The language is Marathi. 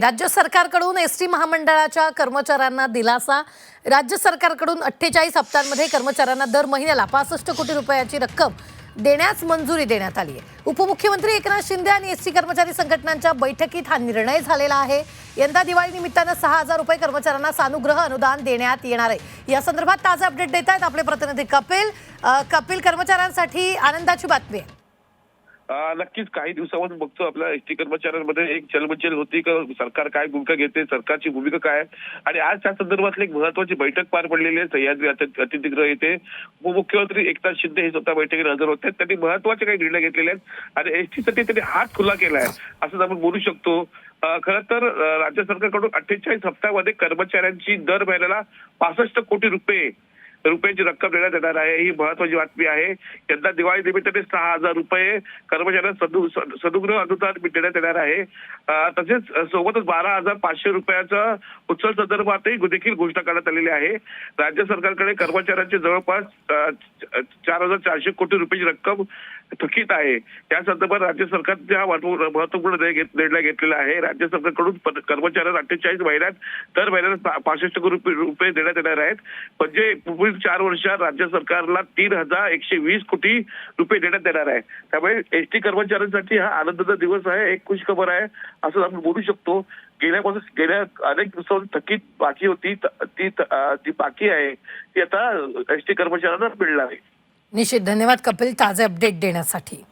राज्य सरकारकडून एस टी महामंडळाच्या कर्मचाऱ्यांना दिलासा. राज्य सरकारकडून अठ्ठेचाळीस हप्त्यांमध्ये कर्मचाऱ्यांना दर महिन्याला पासष्ट कोटी रुपयाची रक्कम देण्यास मंजुरी देण्यात आली आहे. उपमुख्यमंत्री एकनाथ शिंदे आणि एस टी कर्मचारी संघटनांच्या बैठकीत हा निर्णय झालेला आहे. यंदा दिवाळी निमित्तानं सहा हजार रुपये कर्मचाऱ्यांना सानुग्रह अनुदान देण्यात येणार आहे. या संदर्भात ताजा अपडेट देत आहेत आपले प्रतिनिधी कपिल. कपिल कर्मचाऱ्यांसाठी आनंदाची बातमी आहे. नक्कीच काही दिवसापासून बघतो आपल्या एसटी कर्मचाऱ्यांमध्ये एक चलबचल होती का सरकार काय भूमिका घेते सरकारची भूमिका काय आणि आज त्या संदर्भातली एक महत्वाची बैठक पार पडलेली आहे सह्याद्री अतिथिगृह अतिथीगृह येथे. उपमुख्यमंत्री एकनाथ शिंदे हे स्वतः बैठकीत हजर होते. त्यांनी महत्त्वाचे काही निर्णय घेतलेले आहेत आणि एसटी साठी त्यांनी हात खुला केला आहे असंच आपण बोलू शकतो. खरं तर राज्य सरकारकडून अठ्ठेचाळीस हप्त्यामध्ये कर्मचाऱ्यांची दर महिन्याला पासष्ट कोटी रुपये रुपयांची रक्कम देण्यात येणार आहे. ही महत्वाची बातमी आहे. यंदा दिवाळी निमित्ताने सहा हजार रुपये कर्मचाऱ्यांना सदु सदुग्रह अनुदान देण्यात येणार आहे. तसेच सोबतच बारा हजार पाचशे रुपयाचा उत्सव संदर्भातही देखील घोषणा करण्यात आलेली आहे. राज्य सरकारकडे कर्मचाऱ्यांचे जवळपास चार हजार चारशे कोटी रुपयाची रक्कम थकीत आहे. त्या संदर्भात राज्य सरकारच्या महत्त्वपूर्ण निर्णय घेत- निर्णय घेतलेला आहे. राज्य सरकारकडून कर्मचाऱ्यांना अठ्ठेचाळीस महिन्यात दर महिन्याला पासष्ट कोटी रुपये रुपये देण्यात येणार आहेत. म्हणजे पुढील चार वर्षात राज्य सरकारला तीन हजार एकशे वीस कोटी रुपये देण्यात येणार आहे. त्यामुळे एसटी कर्मचाऱ्यांसाठी हा आनंदाचा दिवस आहे एक खुश खबर आहे असं आपण बोलू शकतो. गेल्यापासून गेल्या अनेक दिवसापासून थकीत बाकी होती ती ती जी बाकी आहे ती आता एसटी कर्मचाऱ्यांना मिळणार आहे. निश्चित. धन्यवाद कपिल ताजे अपडेट देण्यासाठी.